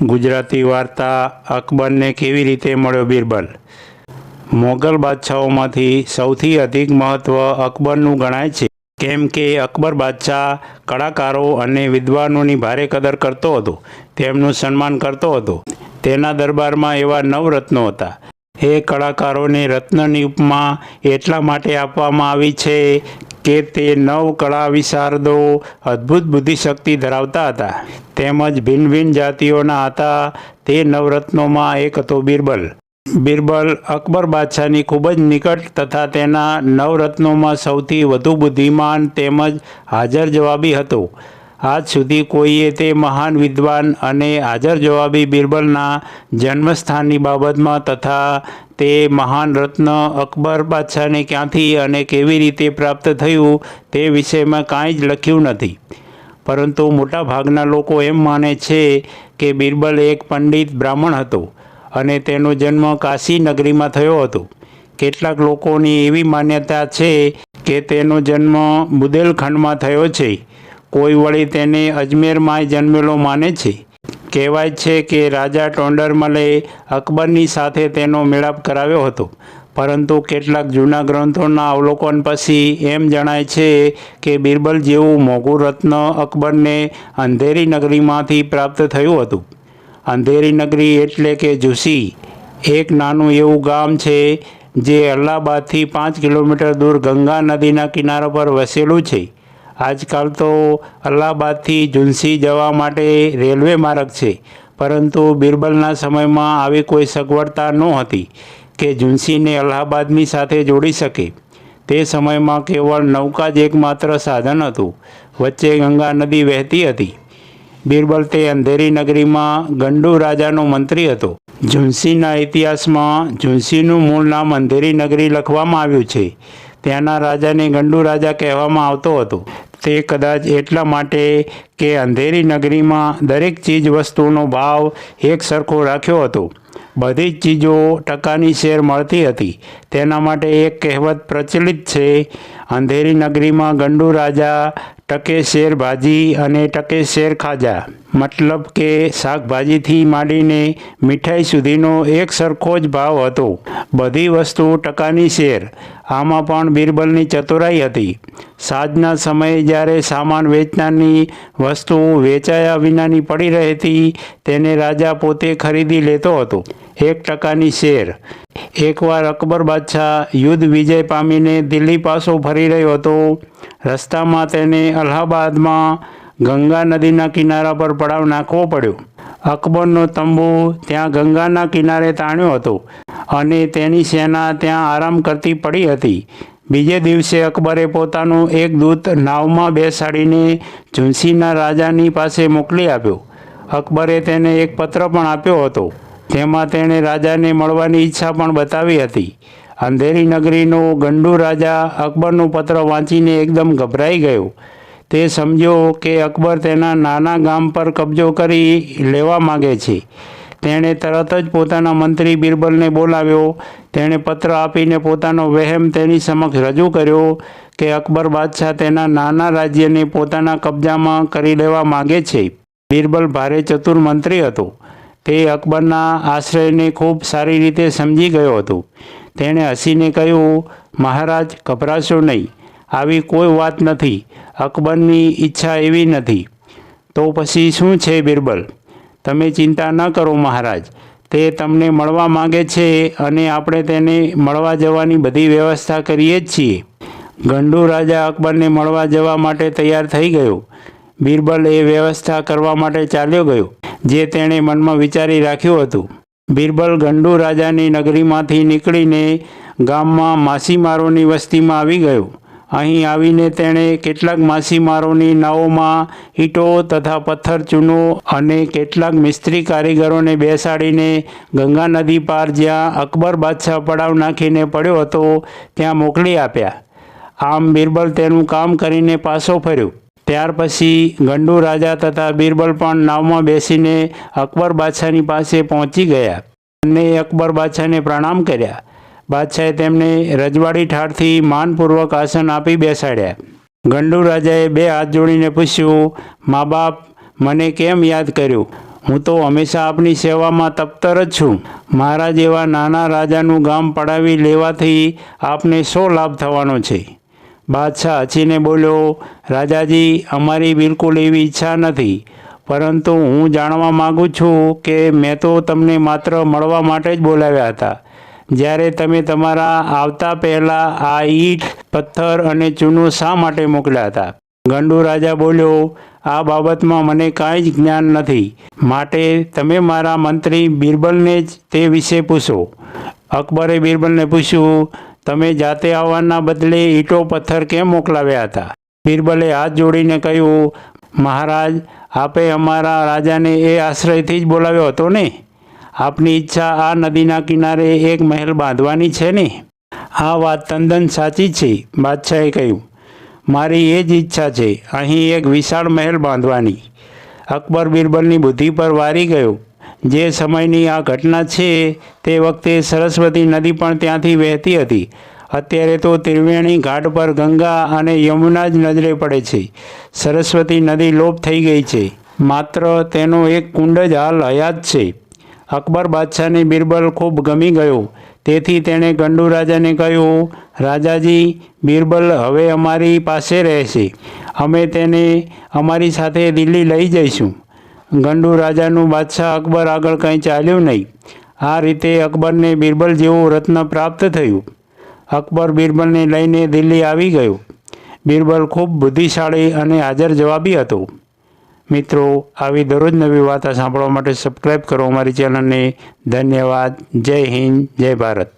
ગુજરાતી વાર્તા અકબરને કેવી રીતે મળ્યો બિરબલ? મોગલ બાદશાહોમાંથી સૌથી અધિક મહત્ત્વ અકબરનું ગણાય છે. કેમ કે અકબર બાદશાહ કલાકારો અને વિદ્વાનોની ભારે કદર કરતો હતો. તેમનું સન્માન કરતો હતો. તેના દરબારમાં એવા નવરત્નો હતા. એ કલાકારોને રત્નની ઉપમા એટલા માટે આપવામાં આવી છે કે તે નવ કળા વિશારદો અદ્ભુત બુદ્ધિશક્તિ ધરાવતા હતા. તેમજ ભિન્ન ભિન્ન જાતિઓના હતા. તે નવરત્નોમાં એક હતો બિરબલ. બિરબલ અકબર બાદશાહની ખૂબ જ નિકટ તથા તેના નવરત્નોમાં સૌથી વધુ બુદ્ધિમાન તેમજ હાજર જવાબી હતો. આજ સુધી કોઈએ તે મહાન વિદ્વાન અને હાજર જવાબી બિરબલના જન્મસ્થાનની બાબતમાં તથા તે મહાન રત્ન અકબર બાદશાહને ક્યાંથી અને કેવી રીતે પ્રાપ્ત થયું તે વિષયમાં કાંઈ જ લખ્યું નથી. પરંતુ મોટાભાગના લોકો એમ માને છે કે બિરબલ એક પંડિત બ્રાહ્મણ હતો અને તેનો જન્મ કાશી નગરીમાં થયો હતો. કેટલાક લોકોની એવી માન્યતા છે કે તેનો જન્મ બુદેલખંડમાં થયો છે. કોઈ વળી તેને અજમેરમાં જન્મેલો માને છે? કહેવાય છે કે રાજા ટોંડરમલે અકબરની સાથે તેનો મેળાપ કરાવ્યો હતો. પરંતુ કેટલાક જૂના ગ્રંથોના અવલોકન પછી એમ જણાય છે કે બિરબલ જેવું મોઘું રત્ન અકબરને અંધેરી નગરીમાંથી પ્રાપ્ત થયું હતું. અંધેરી નગરી એટલે કે જુસી એક નાનું એવું ગામ છે જે અલ્હાબાદથી પાંચ કિલોમીટર દૂર ગંગા નદીના કિનારા પર વસેલું છે. આજકાલ તો અલ્હાબાદથી ઝુંસી જવા માટે રેલવે માર્ગ છે. પરંતુ બિરબલના સમયમાં આવી કોઈ સગવડતા નહોતી કે ઝુંસીને અલ્હાબાદની સાથે જોડી શકે. તે સમયમાં કેવળ નૌકા જ એકમાત્ર સાધન હતું. વચ્ચે ગંગા નદી વહેતી હતી. બિરબલ તે અંધેરી નગરીમાં ગંડુ રાજાનો મંત્રી હતો. ઝુંસીના ઇતિહાસમાં ઝુંસીનું મૂળ નામ અંધેરી નગરી લખવામાં આવ્યું છે. ત્યાંના રાજાને ગંડુ રાજા કહેવામાં આવતો હતો. તે કદાચ એટલા માટે કે અંધેરી નગરીમાં દરેક ચીજ વસ્તુનો ભાવ એક સરખો રાખ્યો હતો. બધી જ ચીજો ટકાની શેર મળતી હતી. તેના માટે એક કહેવત પ્રચલિત છે, અંધેરી નગરીમાં ગંડુ રાજા ટકે શેર ભાજી અને ટકે શેર ખાજા. મતલબ કે શાકભાજીથી માંડીને મીઠાઈ સુધીનો એક સરખો જ ભાવ હતો. બધી વસ્તુ ટકાની શેર. આમાં પણ બિરબલની ચતુરાઈ હતી. સાંજના સમયે જ્યારે સામાન વેચનારની વસ્તુ વેચાયા વિનાની પડી રહેતી, તેને રાજા પોતે ખરીદી લેતો હતો. એક ટકાની શેર. એકવાર અકબર બાદશાહ યુદ્ધ વિજય પામીને દિલ્હી પાછો ફરી રહ્યો હતો. રસ્તામાં તેને અલ્હાબાદમાં ગંગા નદીના કિનારા પર પડાવ નાખવો પડ્યો. અકબરનો તંબુ ત્યાં ગંગાના કિનારે તાણ્યો હતો અને તેની સેના ત્યાં આરામ કરતી પડી હતી. બીજે દિવસે અકબરે પોતાનું એક દૂત નાવમાં બેસાડીને ઝુંસીના રાજાની પાસે મોકલી આપ્યો. અકબરે તેને એક પત્ર પણ આપ્યો હતો. તેમાં તેણે રાજાને મળવાની ઈચ્છા પણ બતાવી હતી. અંધેરી નગરીનો ગંડુ રાજા અકબરનું પત્ર વાંચીને એકદમ ગભરાઈ ગયો. તે સમજ્યો કે અકબર તેના નાના ગામ પર કબજો કરી લેવા માગે છે. તેણે તરત જ પોતાના મંત્રી બિરબલને બોલાવ્યો. તેણે પત્ર આપીને પોતાનો વહેમ તેની સમક્ષ રજૂ કર્યો કે અકબર બાદશાહ તેના નાના રાજ્યને પોતાના કબજામાં કરી લેવા માગે છે. બિરબલ ભારે ચતુર મંત્રી હતો. તે અકબરના આશ્રયને ખૂબ સારી રીતે સમજી ગયો હતો. તેણે હસીને કહ્યું, મહારાજ, ગભરાશો નહીં. આવી કોઈ વાત નથી. અકબરની ઈચ્છા એવી નથી. તો પછી શું છે બિરબલ? તમે ચિંતા ન કરો મહારાજ. તે તમને મળવા માંગે છે અને આપણે તેને મળવા જવાની બધી વ્યવસ્થા કરીએ જ છીએ. ગંડુ રાજા અકબરને મળવા જવા માટે તૈયાર થઈ ગયો. બિરબલ એ વ્યવસ્થા કરવા માટે ચાલ્યો ગયો. જે તેણે મનમાં વિચારી રાખ્યું હતું. બિરબલ ગંડુ રાજાની નગરીમાંથી નીકળીને ગામમાં માછીમારોની વસ્તીમાં આવી ગયો. અહીં આવીને તેણે કેટલાક માછીમારોની નાવોમાં ઈંટો તથા પથ્થર, ચૂનો અને કેટલાક મિસ્ત્રી કારીગરોને બેસાડીને ગંગા નદી પાર જ્યાં અકબર બાદશાહ પડાવ નાખીને પડ્યો હતો, ત્યાં મોકલી આપ્યા. આમ બિરબલ તેનું કામ કરીને પાછો ફર્યો. ત્યાર પછી ગંડુ રાજા તથા બિરબલ પણ નાવમાં બેસીને અકબર બાદશાહની પાસે પહોંચી ગયા. અને અકબર બાદશાહને પ્રણામ કર્યા. બાદશાહે તેમને રજવાડી ઠારથી માનપૂર્વક આસન આપી બેસાડ્યા. ગંડુ રાજાએ બે હાથ જોડીને પૂછ્યું, મા બાપ, મને કેમ યાદ કર્યું? હું તો હંમેશા આપની સેવામાં તપ્તર જ છું. મારા જેવા નાના રાજાનું ગામ પડાવી લેવાથી આપને શો લાભ થવાનો છે? બાદશાહ હસીને બોલ્યો, રાજાજી, અમારી બિલકુલ એવી ઈચ્છા નથી. પરંતુ હું જાણવા માગું છું કે મેં તો તમને માત્ર મળવા માટે જ બોલાવ્યા હતા. જ્યારે તમે તમારા આવતા પહેલાં આ ઈંટ, પથ્થર અને ચૂનો શા માટે મોકલ્યા હતા? ગંડુ રાજા બોલ્યો, આ બાબતમાં મને કાંઈ જ જ્ઞાન નથી. માટે તમે મારા મંત્રી બિરબલને જ તે વિશે પૂછો. અકબરે બિરબલને પૂછ્યું તમે જાતે આવવાના બદલે ઈંટો, પથ્થર કેમ મોકલાવ્યા હતા? બિરબલે હાથ જોડીને કહ્યું, મહારાજ, આપે અમારા રાજાને એ આશ્રયથી જ બોલાવ્યો હતો ને? આપની ઈચ્છા આ નદીના કિનારે એક મહેલ બાંધવાની છે ને? આ વાત તદ્દન સાચી છે, બાદશાહે કહ્યું. મારી એ જ ઈચ્છા છે, અહીં એક વિશાળ મહેલ બાંધવાની. અકબર બિરબલની બુદ્ધિ પર વારી ગયો. જે સમયની આ ઘટના છે, તે વખતે સરસ્વતી નદી પણ ત્યાંથી વહેતી હતી. અત્યારે તો ત્રિવેણી ઘાટ પર ગંગા અને યમુના જ નજરે પડે છે. સરસ્વતી નદી લોપ થઈ ગઈ છે. માત્ર તેનો એક કુંડ જ હાલ હયાત છે. અકબર બાદશાહને બિરબલ ખૂબ ગમી ગયો. તેથી તેણે ગંડુ રાજાને કહ્યું, રાજાજી, બિરબલ હવે અમારી પાસે રહેશે. અમે તેને અમારી સાથે દિલ્હી લઈ જઈશું. ગંડુ રાજાનું બાદશાહ અકબર આગળ કંઈ ચાલ્યું નહીં. આ રીતે અકબરને બિરબલ જેવું રત્ન પ્રાપ્ત થયું. અકબર બિરબલને લઈને દિલ્હી આવી ગયો. બિરબલ ખૂબ બુદ્ધિશાળી અને હાજર જવાબી હતો. મિત્રો, આવી દરરોજ નવી વાર્તા સાંભળવા માટે સબસ્ક્રાઈબ કરો અમારી ચેનલને ધન્યવાદ. જય હિન્દ. જય ભારત.